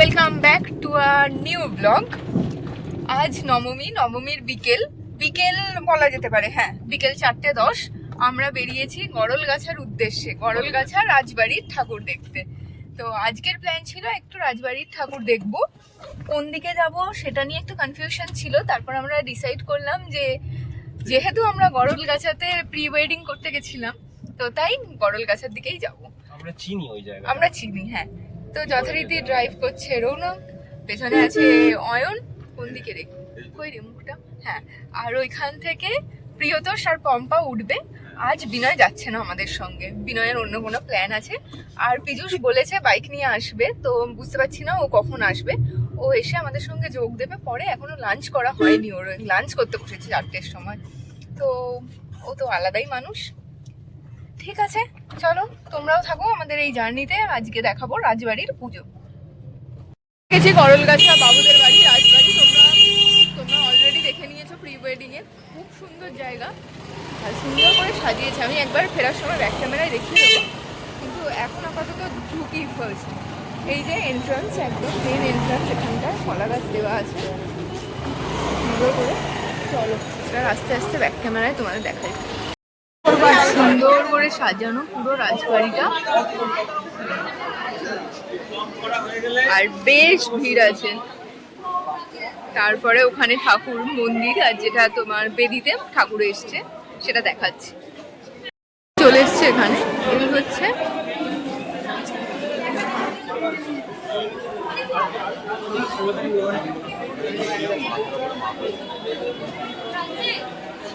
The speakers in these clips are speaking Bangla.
Welcome back to our new blog আজ নবমী নবমীর বিকেল। বিকেল বলা যেতে পারে হ্যাঁ বিকেল চারটে দশ। আমরা বেরিয়েছি গড়লগাছার উদ্দেশ্যে গড়লগাছা রাজবাড়ির ঠাকুর দেখতে। তো আজকের প্ল্যান ছিল একটু রাজবাড়ির ঠাকুর দেখব। কোন দিকে যাব সেটা নিয়ে একটু কনফিউশন ছিল। তারপর আমরা ডিসাইড করলাম যে যেহেতু আমরা গড়লগাছাতে প্রি ওয়েডিং করতে গেছিলাম তো তাই গড়লগাছার দিকেই যাব। আমরা চিনি ওই জায়গা আমরা চিনি হ্যাঁ। তো যথারীতি ড্রাইভ করছে রৌনক পেছনে আছে অয়ন কোন দিকে রে? কই রে মুখটা? হ্যাঁ আর ওইখান থেকে প্রিয়তোষ আর পম্পা উঠবে। আজ বিনয় যাচ্ছে না আমাদের সঙ্গে। বিনয়ের অন্য কোনো প্ল্যান আছে। আর পীযুষ বলেছে বাইক নিয়ে আসবে তো বুঝতে পারছি না ও কখন আসবে। ও এসে আমাদের সঙ্গে যোগ দেবে। পরে এখনও লাঞ্চ করা হয়নি ওর। লাঞ্চ করতে বসেছে চারটের সময়। তো ও তো আলাদাই মানুষ। ঠিক আছে, চলো, তোমরাও থাকো আমাদের এই জার্নিতে, আজকে দেখাবো রাজবাড়ির পুজো। গেছি করলগাছা বাবুদের বাড়ি, রাজবাড়ি, তোমরা তোমরা অলরেডি দেখে নিয়েছো প্রি ওয়েডিং এ। খুব সুন্দর জায়গা। আর সুন্দর করে সাজিয়েছে। আমি একবার ফেরার সময় ব্যাক ক্যামেরায় দেখিয়ে দেবো। কিন্তু এখন আপাতত ঢুকি ফার্স্ট এই যে এন্ট্রান্স একদম মেন এন্ট্রান্স এখানটায় কলা গাছ দেওয়া আছে। সুন্দর করে। চলো, এবার আস্তে আস্তে ব্যাক ক্যামেরায় তোমাদের দেখাই। সুন্দর করে সাজানো পুরো রাজবাড়িটা। আর বেশ ভিড় আছে। তারপরে ওখানে ঠাকুর মন্দির আর যেটা তোমার বেদিতে ঠাকুর এসছে, সেটা দেখাচ্ছি। চলে এসছে এখানে এই হচ্ছে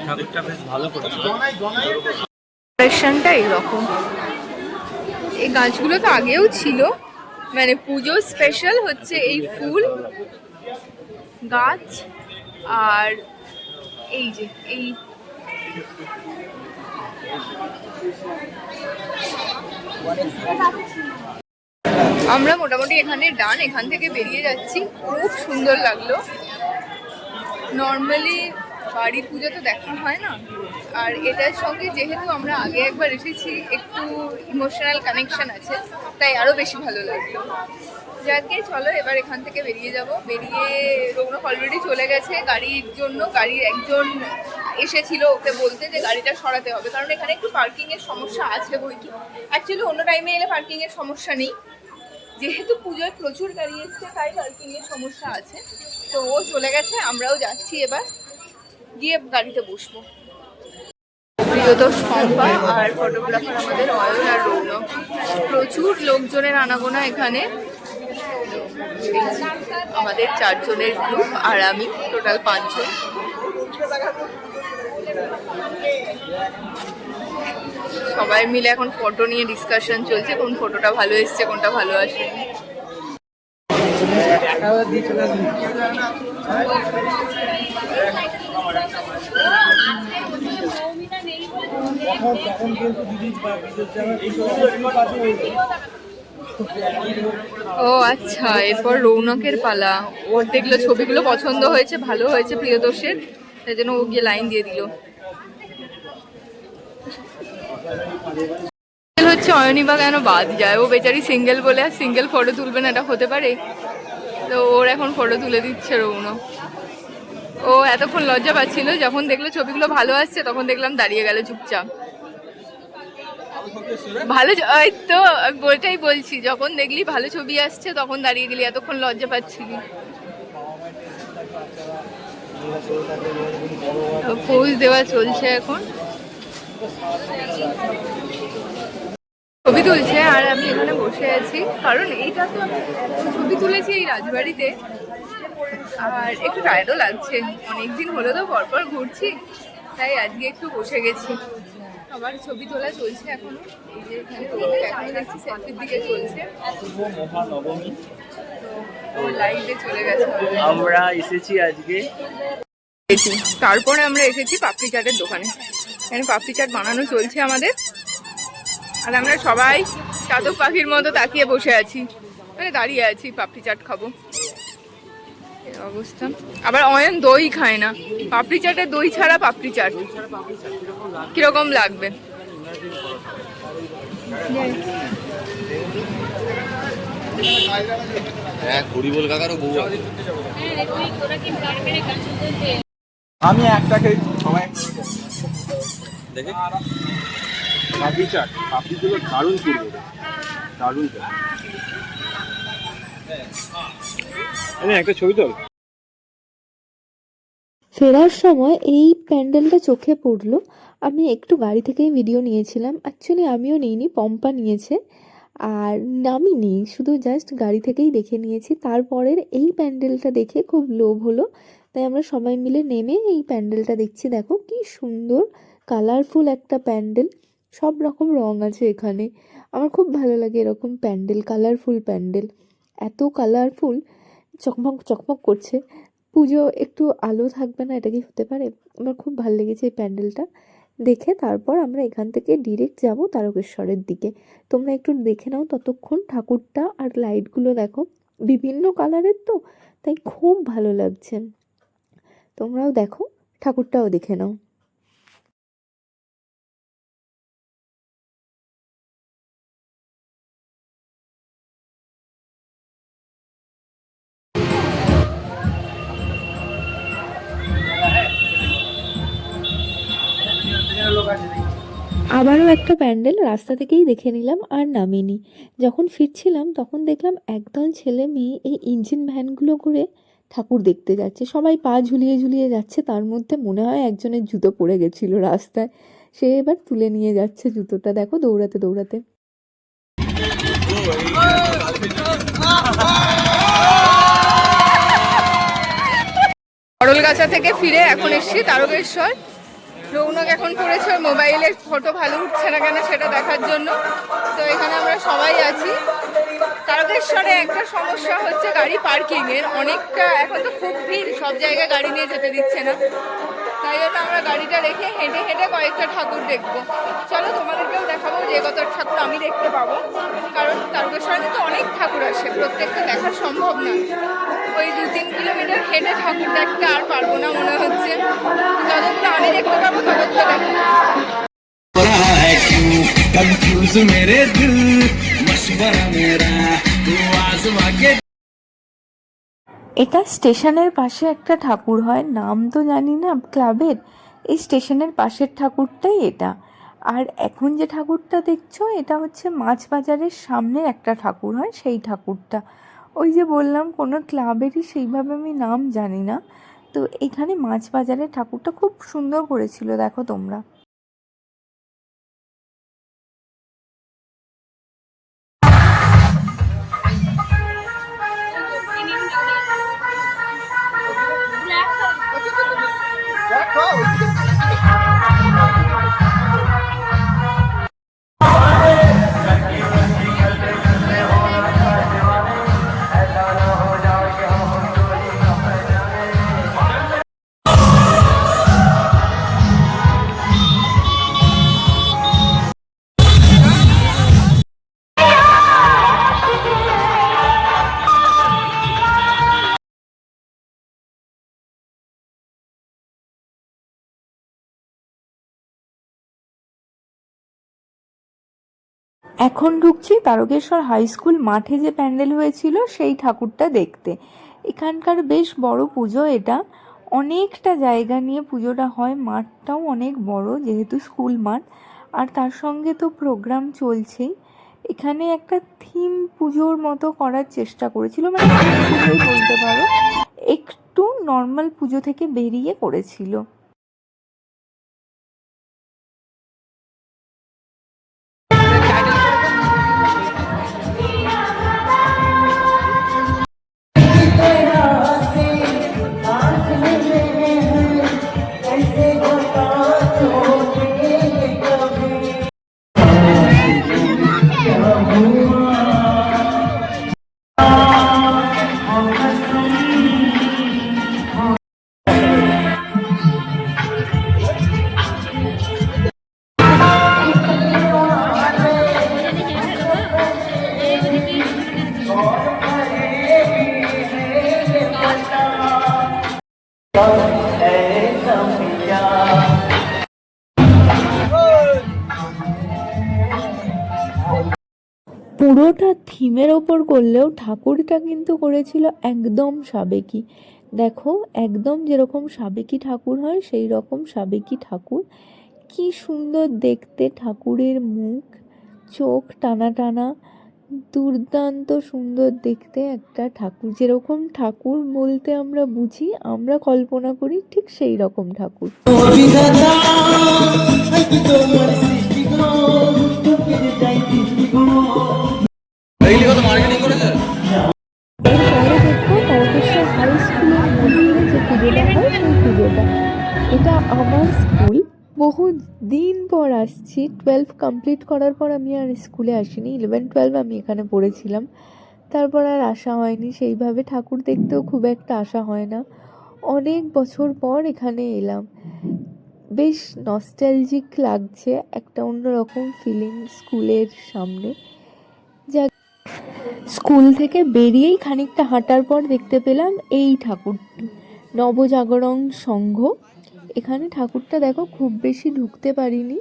ঠাকুরটা বেশ ভালো করেছে। ডেকোরেশনটা এইরকম এই গাছগুলো তো আগেও ছিল। মানে পুজো স্পেশাল হচ্ছে এই ফুল, গাছ আর এই যে, এই আমরা মোটামুটি এখানে ডান এখান থেকে বেরিয়ে যাচ্ছি। খুব সুন্দর লাগল। নর্মালি বাড়ির পুজো তো দেখা হয় না। আর এটার সঙ্গে যেহেতু আমরা আগে একবার এসেছি, একটু ইমোশনাল কানেকশন আছে, তাই আরও বেশি ভালো লাগল। যাকে চলো এবার এখান থেকে বেরিয়ে যাব। বেরিয়ে রৌনক অলরেডি চলে গেছে। গাড়ির জন্য গাড়ির একজন এসেছিল ওকে বলতে যে গাড়িটা সরাতে হবে। কারণ এখানে একটু পার্কিংয়ের সমস্যা আছে বই কি। অ্যাকচুয়ালি অন্য টাইমে এলে পার্কিংয়ের সমস্যা নেই। যেহেতু পুজোয় প্রচুর গাড়ি এসছে, তাই পার্কিংয়ের সমস্যা আছে। তো ও চলে গেছে, আমরাও যাচ্ছি এবার। গিয়ে গাড়িতে বসবো। প্রিয়তোষ পম্পা আর ফটোগ্রাফার আমাদের অয়ন আর রৌনক। প্রচুর লোকজনের আনাগোনা এখানে। আমাদের চারজনের গ্রুপ আর আমি টোটাল পাঁচজন। সবাই মিলে এখন ফটো নিয়ে ডিসকাশন চলছে, কোন ফটোটা ভালো এসছে, কোনটা ভালো আসেনি ও আচ্ছা এরপর রৌনকের পালা। ওর দেখল ছবিগুলো পছন্দ হয়েছে, ভালো হয়েছে প্রিয়দর্শের, তাই জন্য ও গিয়ে লাইন দিয়ে দিল। হচ্ছে অয়নিবা কেন বাদ যায়? ও বেচারি সিঙ্গেল বলে আর সিঙ্গেল ফটো তুলবে না, এটা হতে পারে? তো ওর এখন ফটো তুলে দিচ্ছে রৌনক। ও এতক্ষণ লজ্জা পাচ্ছিল, যখন দেখল ছবিগুলো ভালো আসছে, তখন দেখলাম দাঁড়িয়ে গেল চুপচাপ। ভালো ওই তো ওইটাই বলছি, যখন দেখলি ভালো ছবি আসছে, তখন দাঁড়িয়ে গেলি, এতক্ষণ লজ্জা পাচ্ছিলি। পোজ দেওয়া চলছে এখন। ছবি তুলছে, আর আমি এখানে বসে আছি, কারণ এইটা তো ছবি তুলেছি এই রাজবাড়িতে। আর একটু টায়ার্ডও লাগছে। অনেকদিন হলো তো পরপর ঘুরছি, তাই আজকে একটু বসে গেছি। আবার ছবি তোলা চলছে এখনও। এই যে এখনও দেখছি সেলফির দিকে চলছে। মহানবমী তো লাইটে চলে গেছে। আমরা এসেছি আজকে। তারপরে আমরা এসেছি পাপড়ি চাটের দোকানে। এখানে পাপড়ি চাট বানানো চলছে আমাদের। আর আমরা সবাই চাতক পাখির মতো তাকিয়ে বসে আছি। মানে দাঁড়িয়ে আছি পাপড়ি চাট খাব। অবস্থা। আবার অয়ন দই খায় না। পাপড়ি চাটে দই ছাড়া পাপড়ি চাট। কীরকম লাগবে? আছে। আমি একটাকে সবাই দেখে। পাপড়ি চাট। পাপড়িগুলো দারুণ করবে দারুণ একটা ছবি তোল। ফেরার সময় এই প্যান্ডেলটা চোখে পড়ল। আমি একটু গাড়ি থেকেই ভিডিও নিয়েছিলাম। অ্যাকচুয়ালি আমিও নিইনি, পম্পা নিয়েছে। আর আমি নেই, শুধু জাস্ট গাড়ি থেকেই দেখে নিয়েছি। তারপরের এই প্যান্ডেলটা দেখে খুব লোভ হলো। তাই আমরা সবাই মিলে নেমে এই প্যান্ডেলটা দেখছি। দেখো, কি সুন্দর কালারফুল একটা প্যান্ডেল। সব রকম রং আছে এখানে। আমার খুব ভালো লাগে এরকম প্যান্ডেল কালারফুল প্যান্ডেল। এত কালারফুল চকমক চকমক করছে। পুজো একটু আলো থাকবে না, এটা কি হতে পারে? আমার খুব ভালো লেগেছে এই প্যান্ডেলটা। দেখে তারপর আমরা এখান থেকে ডিরেক্ট যাব তারকেশ্বরের দিকে। তোমরা একটু দেখে নাও ততক্ষণ ঠাকুরটা আর লাইটগুলো দেখো। বিভিন্ন কালারের তো, তাই খুব ভালো লাগছে। তোমরাও দেখো, ঠাকুরটাও দেখে নাও। একটা প্যান্ডেল রাস্তা থেকেই দেখে নিলাম আর নামিনি। যখন ফিরছিলাম তখন দেখলাম একদল ছেলে মেয়ে এই ইঞ্জিন ভ্যানগুলো করে ঠাকুর দেখতে যাচ্ছে। সবাই পা ঝুলিয়ে ঝুলিয়ে যাচ্ছে, তার মধ্যে মনে হয় একজনের জুতো পড়ে গেছিল রাস্তায়। সে এবার তুলে নিয়ে যাচ্ছে জুতোটা, দেখো দৌড়াতে দৌড়াতে। থেকে ফিরে এখন এসছি তারকেশ্বর। রৌনক এখন করেছে মোবাইলের ফটো ভালো উঠছে না কেন সেটা দেখার জন্য। তো এখানে আমরা সবাই আছি। তারকেশ্বরে একটা সমস্যা হচ্ছে গাড়ি পার্কিং এর। অনেকটা এখন তো খুব ভিড়, সব জায়গায় গাড়ি নিয়ে যেতে দিচ্ছে না। তাই জন্য আমরা গাড়িটা রেখে হেঁটে হেঁটে কয়েকটা ঠাকুর দেখব। চলো তোমাদেরকেও দেখাবো যে কত ঠাকুর আমি দেখতে পাবো। কারণ তারকেশ্বরে তো অনেক ঠাকুর আসে, প্রত্যেকটা দেখা সম্ভব না। ওই দু তিন কিলোমিটার হেঁটে ঠাকুর দেখতে আর পারবো না মনে হচ্ছে যতগুলো আমি দেখতে পাবো ততগুলো দেখো रहा है क्यों कंफ्यूज मेरे दिल मशवरा मेरा तू आजमा के এটা স্টেশনের পাশে একটা ঠাকুর হয় নাম তো জানি না ক্লাবের এই স্টেশনের পাশের ঠাকুরটাই এটা আর এখন যে ঠাকুরটা দেখছো এটা হচ্ছে মাছ বাজারের সামনের একটা ঠাকুর হয় সেই ঠাকুরটা ওই যে বললাম, কোনো ক্লাবেরই সেইভাবে আমি নাম জানি না। তো এখানে মাছ বাজারে ঠাকুরটা খুব সুন্দর করেছিল, দেখো তোমরা। এখন ঢুকছি তারকেশ্বর হাই স্কুল মাঠে যে প্যান্ডেল হয়েছিল সেই ঠাকুরটা দেখতে। এখানকার বেশ বড় পুজো এটা। অনেকটা জায়গা নিয়ে পুজোটা হয়, মাঠটাও অনেক বড় যেহেতু স্কুল মাঠ। আর তার সঙ্গে তো প্রোগ্রাম চলছেই। এখানে একটা থিম পুজোর মতো করার চেষ্টা করেছিল মানে পুজোই বলতে পারো। একটু নর্মাল পুজো থেকে বেরিয়ে করেছিল পুরোটা থিমের ওপর করলেও ঠাকুরটা কিন্তু করেছিল একদম সাবেকি। দেখো, একদম যেরকম সাবেকি ঠাকুর হয়, সেই রকম সাবেকি ঠাকুর। কি সুন্দর দেখতে ঠাকুরের মুখ, চোখ টানা টানা। দুর্দান্ত সুন্দর দেখতে একটা ঠাকুর। যেরকম ঠাকুর বলতে আমরা বুঝি, আমরা কল্পনা করি ঠিক সেই রকম ঠাকুর। মার্কেটিং করেছে? এটা আমার স্কুল। বহু দিন পর আসছি। টুয়েলভ কমপ্লিট করার পর আমি আর স্কুলে আসিনি। ইলেভেন টুয়েলভ আমি এখানে পড়েছিলাম। তারপর আর আসা হয়নি। সেইভাবে ঠাকুর দেখতেও খুব একটা আসা হয় না। অনেক বছর পর এখানে এলাম। বেশ নস্টালজিক লাগছে। একটা অন্যরকম ফিলিং স্কুলের সামনে। যা স্কুল থেকে বেরিয়েই খানিকটা হাঁটার পর দেখতে পেলাম এই ঠাকুরটি। নবজাগরণ সংঘ। এখানে ঠাকুরটা দেখো খুব বেশি ঢুকতে পারিনি।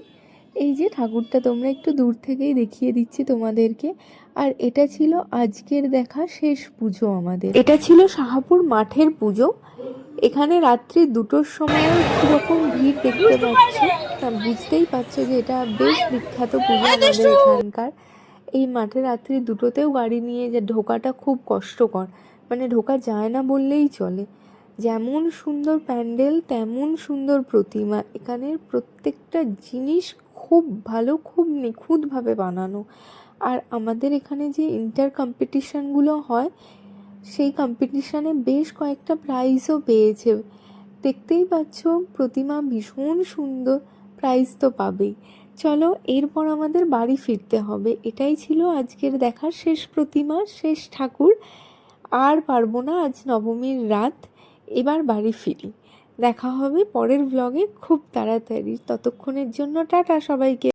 এই যে ঠাকুরটা তোমরা একটু দূর থেকেই দেখিয়ে দিচ্ছি তোমাদেরকে। আর এটা ছিল আজকের দেখা শেষ পুজো আমাদের। এটা ছিল শাহাপুর মাঠের পুজো। এখানে রাত্রি দুটোর সময়ও কীরকম ভিড় দেখতে পাচ্ছি বুঝতেই পারছ যে এটা বেশ বিখ্যাত পুজো আমাদের এখানকার। এই মাঠে রাত্রি দুটোতেও গাড়ি নিয়ে যে ঢোকাটা খুব কষ্টকর। মানে ঢোকা যায় না বললেই চলে। যেমন সুন্দর প্যান্ডেল, তেমন সুন্দর প্রতিমা। এখানের প্রত্যেকটা জিনিস খুব ভালো, খুব নিখুঁতভাবে বানানো। আর আমাদের এখানে যে ইন্টার কম্পিটিশানগুলো হয়, সেই কম্পিটিশানে বেশ কয়েকটা প্রাইজও পেয়েছে। দেখতেই পাচ্ছ, প্রতিমা ভীষণ সুন্দর প্রাইজ তো পাবেই। চলো এরপর আমাদের বাড়ি ফিরতে হবে। এটাই ছিল আজকের দেখার শেষ প্রতিমা, শেষ ঠাকুর। আর পারব না আজ নবমীর রাত, এবার বাড়ি ফিরি। দেখা হবে পরের ব্লগে খুব তাড়াতাড়ি। ততক্ষণের জন্য টাটা সবাইকে।